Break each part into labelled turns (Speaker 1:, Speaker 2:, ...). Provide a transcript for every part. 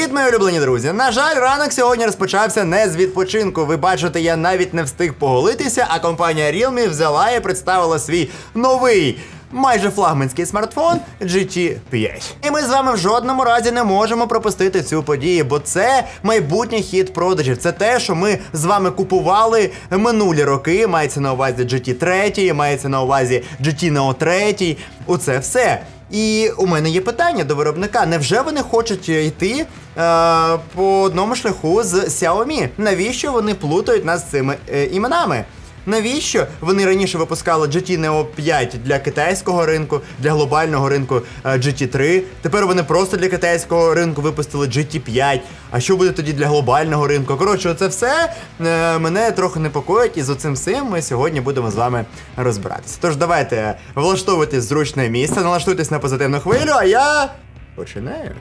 Speaker 1: Привіт, мої улюблені друзі! На жаль, ранок сьогодні розпочався не з відпочинку. Ви бачите, я навіть не встиг поголитися, а компанія Realme взяла і представила свій новий. Майже флагманський смартфон GT5. І ми з вами в жодному разі не можемо пропустити цю подію, бо це майбутній хід продажів. Це те, що ми з вами купували минулі роки. Мається на увазі GT3, мається на увазі GT Neo 3. Оце все. І у мене є питання до виробника: невже вони хочуть йти е, по одному шляху з Xiaomi? Навіщо вони плутають нас цими е, іменами? Навіщо вони раніше випускали GT Neo 5 для китайського ринку, для глобального ринку е, GT3? Тепер вони просто для китайського ринку випустили GT5. А що буде тоді для глобального ринку? Коротше, це все е, мене трохи непокоїть, і з оцим всім ми сьогодні будемо з вами розбиратися. Тож давайте влаштовуйтесь зручне місце, налаштуйтесь на позитивну хвилю, а я починаю.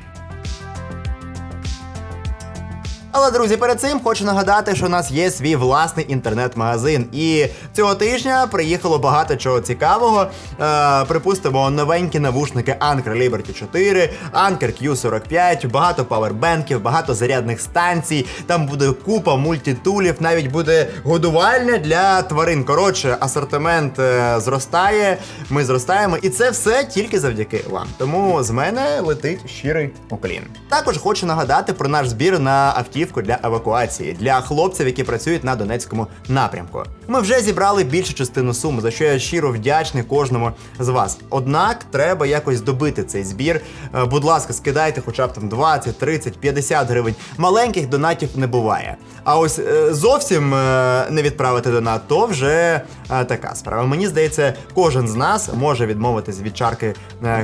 Speaker 1: Але, друзі, перед цим хочу нагадати, що у нас є свій власний інтернет-магазин. І цього тижня приїхало багато чого цікавого. Е, припустимо, новенькі навушники Anker Liberty 4, Anker Q45, багато павербенків, багато зарядних станцій. Там буде купа мультитулів, навіть буде годувальня для тварин. Коротше, асортимент е, зростає, ми зростаємо, і це все тільки завдяки вам. Тому з мене летить щирий уклін. Також хочу нагадати про наш збір на автівку для евакуації для хлопців, які працюють на Донецькому напрямку. Ми вже зібрали більшу частину суми, за що я щиро вдячний кожному з вас. Однак треба якось добити цей збір. Е, Будь ласка, скидайте хоча б там 20, 30, 50 гривень. Маленьких донатів не буває. А ось е, зовсім е, не відправити донат, то вже така справа. Мені здається, кожен з нас може відмовитись від чарки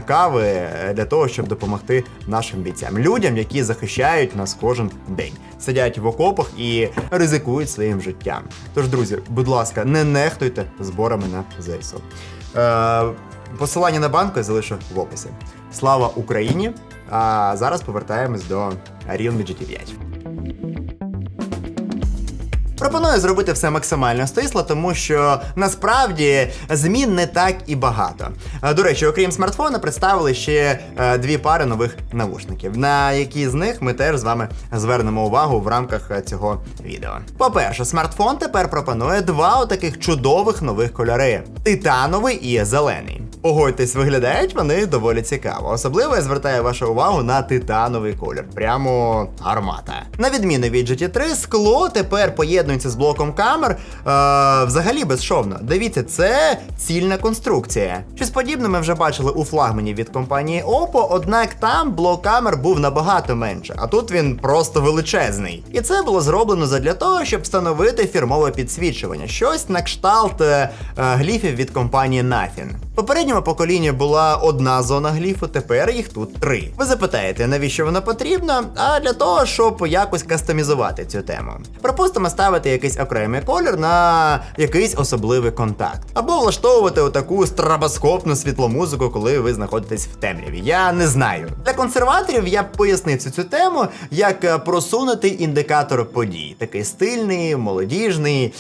Speaker 1: кави для того, щоб допомогти нашим бійцям, людям, які захищають нас кожен день, сидять в окопах і ризикують своїм життям. Тож, друзі, будь ласка, не нехтуйте зборами на ЗСУ. Е, посилання на банку я залишу в описі. Слава Україні! А зараз повертаємось до Realme GT5. Пропоную зробити все максимально стисло, тому що насправді змін не так і багато. Е, До речі, окрім смартфона, представили ще е, дві пари нових навушників, на які з них ми теж з вами звернемо увагу в рамках е, цього відео. По-перше, смартфон тепер пропонує два отаких чудових нових кольори: титановий і зелений. Погодьтесь, виглядають вони доволі цікаво. Особливо я звертаю вашу увагу на титановий колір. Прямо гармата. На відміну від GT3, скло тепер поєднується з блоком камер е, взагалі безшовно. Дивіться, це цільна конструкція. Щось подібне ми вже бачили у флагмані від компанії Oppo, однак там блок камер був набагато менше, а тут він просто величезний. І це було зроблено задля того, щоб встановити фірмове підсвічування, щось на кшталт е, е, гліфів від компанії Nothing. В попередньому поколінні була одна зона гліфу, тепер їх тут три. Ви запитаєте, навіщо вона потрібна? А для того, щоб якось кастомізувати цю тему. Припустимо, ставити якийсь окремий колір на якийсь особливий контакт, або влаштовувати отаку страбоскопну світломузику, коли ви знаходитесь в темряві. Я не знаю. Для консерваторів я б пояснив цю, цю тему як е, просунутий індикатор подій. Такий стильний, молодіжний.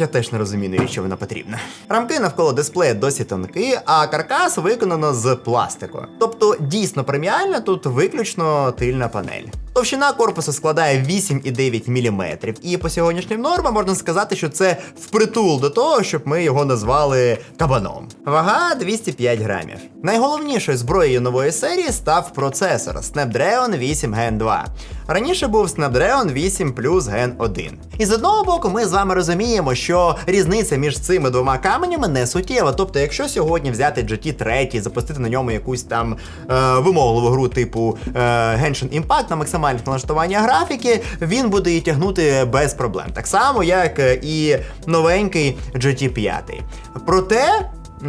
Speaker 1: Я теж не розумію, навіщо вона потрібна. Рамки навколо дисплея досі тонкі, а каркас виконано з пластику. Тобто дійсно преміальна тут виключно тильна панель. Товщина корпусу складає 8,9 мм, і по сьогоднішнім нормам можна сказати, що це впритул до того, щоб ми його назвали кабаном. Вага 205 грамів. Найголовнішою зброєю нової серії став процесор Snapdragon 8 Gen 2. Раніше був Snapdragon 8 Plus Gen 1. І з одного боку, ми з вами розуміємо, що різниця між цими двома каменями не суттєва. Тобто, якщо сьогодні взяти GT3, запустити на ньому якусь там е, вимогливу гру типу е, Genshin Impact на максимальних налаштування графіки, він буде її тягнути без проблем. Так само, як е, і новенький GT5. Проте. Е,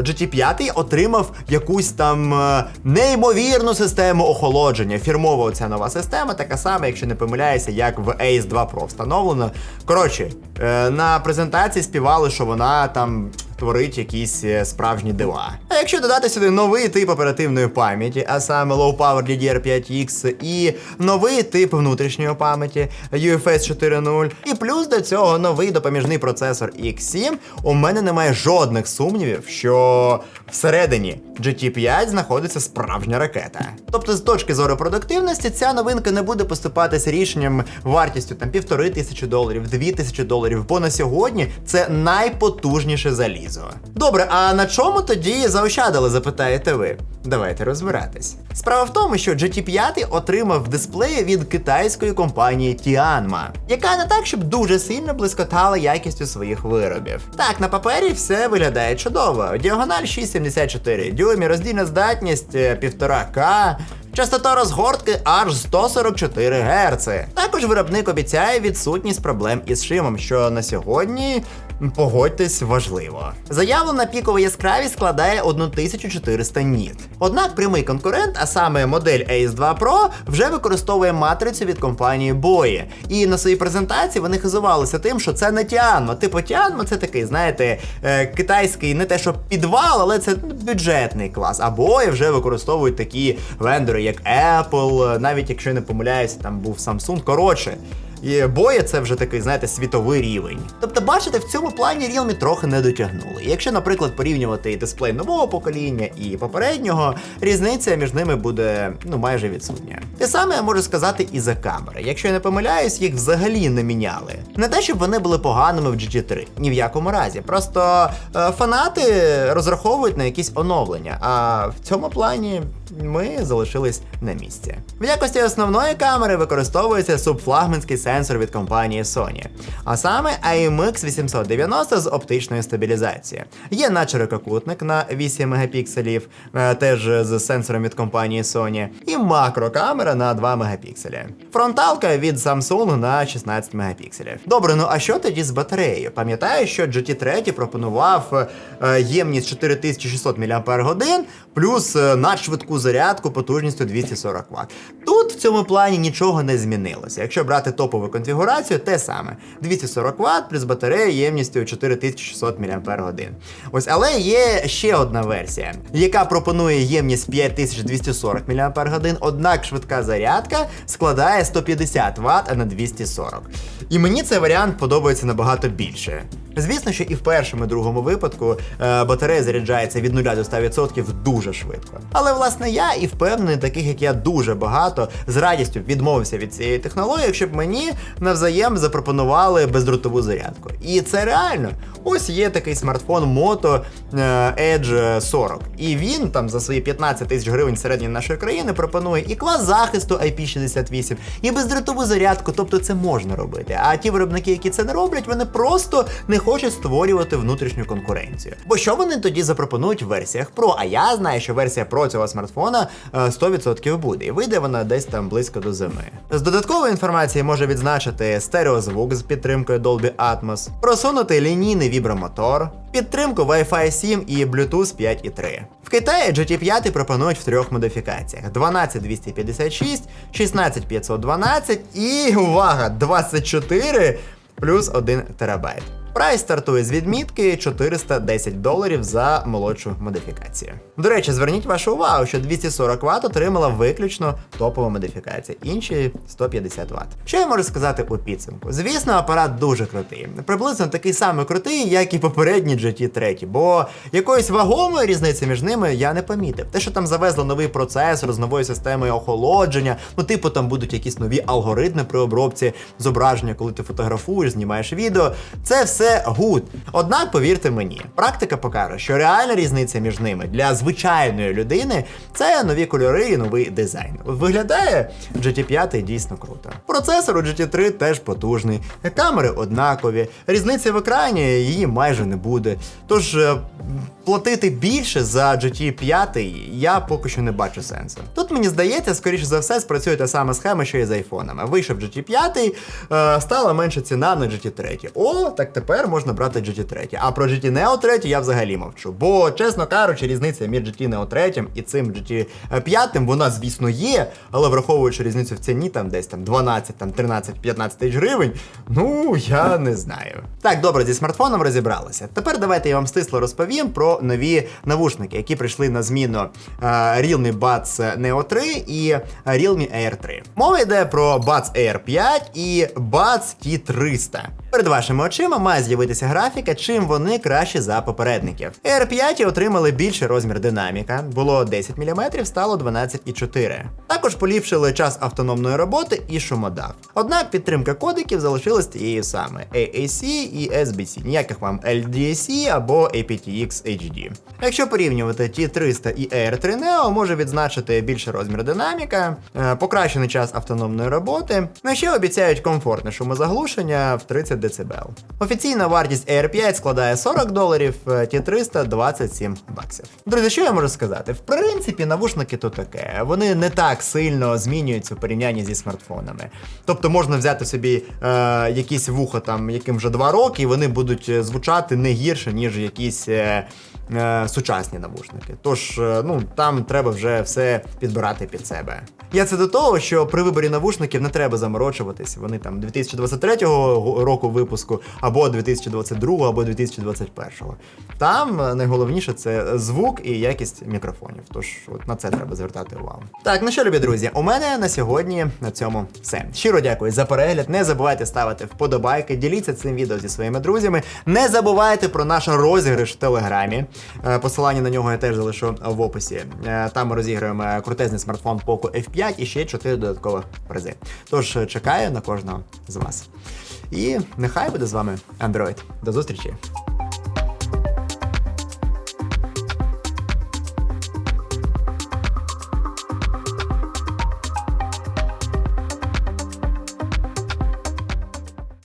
Speaker 1: GT5 отримав якусь там е, неймовірну систему охолодження. Фірмова оця нова система, така сама, якщо не помиляюся, як в Ace 2 Pro встановлено. Коротше, е, на презентації співали, що вона там творить якісь е, справжні дива. А якщо додати сюди новий тип оперативної пам'яті, а саме Low Power DDR5X і новий тип внутрішньої пам'яті UFS 4.0, і плюс до цього новий допоміжний процесор X7, у мене немає жодних сумнівів, що всередині GT5 знаходиться справжня ракета. Тобто, з точки зору продуктивності, ця новинка не буде поступатися рішенням вартістю там півтори тисячі доларів, дві тисячі доларів, бо на сьогодні це найпотужніше залізо. Добре, а на чому тоді заощадили, запитаєте ви? Давайте розбиратись. Справа в тому, що GT5 отримав дисплеї від китайської компанії Tianma, яка не так, щоб дуже сильно блискотала якістю своїх виробів. Так, на папері все виглядає чудово. Діагональ 6,74 дюймів, роздільна здатність е, 1,5К. Частота розгортки аж 144 Гц. Також виробник обіцяє відсутність проблем із шимом, що на сьогодні, погодьтесь, важливо. Заявлена пікова яскравість складає 1400 ніт. Однак прямий конкурент, а саме модель Ace 2 Pro, вже використовує матрицю від компанії Boye. І на своїй презентації вони хизувалися тим, що це не Tianma. Типу Tianma це такий, знаєте, е, китайський не те, що підвал, але це бюджетний клас. А Boye вже використовують такі вендори, як Apple, навіть якщо не помиляюся, там був Samsung. Коротше. І боє це вже такий, знаєте, світовий рівень. Тобто, бачите, в цьому плані Realme трохи не дотягнули. Якщо, наприклад, порівнювати і дисплей нового покоління і попереднього, різниця між ними буде ну майже відсутня. Те саме я можу сказати і за камери. Якщо я не помиляюсь, їх взагалі не міняли. Не те, щоб вони були поганими в GT3, ні в якому разі. Просто е, фанати розраховують на якісь оновлення. А в цьому плані ми залишились на місці. В якості основної камери використовується субфлагманський сенсор від компанії Sony, а саме IMX 890 з оптичною стабілізацією. Є наче начерококутник на 8 мегапікселів, е, теж з сенсором від компанії Sony, і макрокамера на 2 мегапікселі. Фронталка від Samsung на 16 мегапікселів. Добре, ну а що тоді з батареєю? Пам'ятаю, що GT3 пропонував е, ємність 4600 мАч плюс е, надшвидку зарядку потужністю 240 Вт. Тут в цьому плані нічого не змінилося. Якщо брати топову конфігурацію, те саме: 240 Вт плюс батарея ємністю 4600 мАч. Ось, але є ще одна версія, яка пропонує ємність 5240 мАч, однак швидка зарядка складає 150 Вт, а не 240. І мені цей варіант подобається набагато більше. Звісно, що і в першому і другому випадку е, батарея заряджається від 0 до 100% дуже швидко. Але власне я і впевнений, таких як я дуже багато з радістю відмовився від цієї технології, якщо б мені навзаєм запропонували бездротову зарядку. І це реально. Ось є такий смартфон Moto е, Edge 40. І він там за свої 15 тисяч гривень середньої нашої країни пропонує і клас захисту IP68, і бездротову зарядку, тобто це можна робити. А ті виробники, які це не роблять, вони просто не хочуть створювати внутрішню конкуренцію. Бо що вони тоді запропонують в версіях Pro? А я знаю, що версія Pro цього смартфона е, 100% буде, і вийде вона десь там близько до зими. З додаткової інформації може відзначити стереозвук з підтримкою Dolby Atmos, просунутий лінійний вібромотор, підтримку Wi-Fi 7 і Bluetooth 5.3. В Китаї GT5 пропонують в трьох модифікаціях: 12256, 16512 і увага! 24 плюс 1 терабайт. Прайс стартує з відмітки 410 доларів за молодшу модифікацію. До речі, зверніть вашу увагу, що 240 Вт отримала виключно топова модифікація, інші 150 Вт. Що я можу сказати у підсумку? Звісно, апарат дуже крутий. Приблизно такий самий крутий, як і попередній GT3, бо якоїсь вагомої різниці між ними я не помітив. Те, що там завезли новий процесор з новою системою охолодження, ну типу там будуть якісь нові алгоритми при обробці зображення, коли ти фотографуєш, знімаєш відео. Це все гуд. Однак, повірте мені, практика покаже, що реальна різниця між ними для звичайної людини це нові кольори і новий дизайн. Виглядає GT5 дійсно круто. Процесор у GT3 теж потужний, камери однакові, різниці в екрані її майже не буде. Тож е, платити більше за GT 5 я поки що не бачу сенсу. Тут мені здається, скоріше за все, спрацює та сама схема, що і з айфонами. Вийшов GT 5, е, стала менша ціна на GT 3. О, так тепер можна брати GT 3. А про GT Neo 3 я взагалі мовчу. Бо, чесно кажучи, різниця між GT Neo 3 і цим GT 5, вона, звісно, є, але враховуючи різницю в ціні, там десь там 12, там 13, 15 тисяч гривень, ну я не знаю. Так, добре, зі смартфоном розібралися. Тепер давайте я вам стисло розповім про нові навушники, які прийшли на зміну е, Realme Buds Neo 3 і Realme Air 3. Мова йде про Buds Air 5 і Buds T300. Перед вашими очима має з'явитися графіка, чим вони краще за попередників. Air 5 отримали більший розмір динаміка, було 10 мм, стало 12,4. Також поліпшили час автономної роботи і шумодав. Однак підтримка кодеків залишилась тією саме AAC і SBC, ніяких вам LDAC або aptX HD. Якщо порівнювати T300 і Air 3 Neo, може відзначити більший розмір динаміка, е, покращений час автономної роботи, ну ще обіцяють комфортне шумозаглушення в 30 дБ. Офіційна вартість Air 5 складає 40 доларів, е, T300 27 баксів. Друзі, що я можу сказати? В принципі, навушники то таке. Вони не так сильно змінюються в порівнянні зі смартфонами. Тобто можна взяти собі е, якісь вухо, там, яким вже 2 роки, і вони будуть е, звучати не гірше, ніж якісь. Е, е, Сучасні навушники. Тож, е, ну там треба вже все підбирати під себе. Я це до того, що при виборі навушників не треба заморочуватись. Вони там 2023 го- року випуску, або 2022, або 2021. Там е, найголовніше це звук і якість мікрофонів. Тож от на це треба звертати увагу. Так, ну що, любі друзі, у мене на сьогодні на цьому все. Щиро дякую за перегляд. Не забувайте ставити вподобайки, діліться цим відео зі своїми друзями. Не забувайте про наш розіграш в телеграмі. Е, Посилання на нього я теж залишу в описі. Е, Там ми розіграємо крутезний смартфон Poco F5 і ще 4 додаткових призи. Тож е, чекаю на кожного з вас. І нехай буде з вами Android. До зустрічі!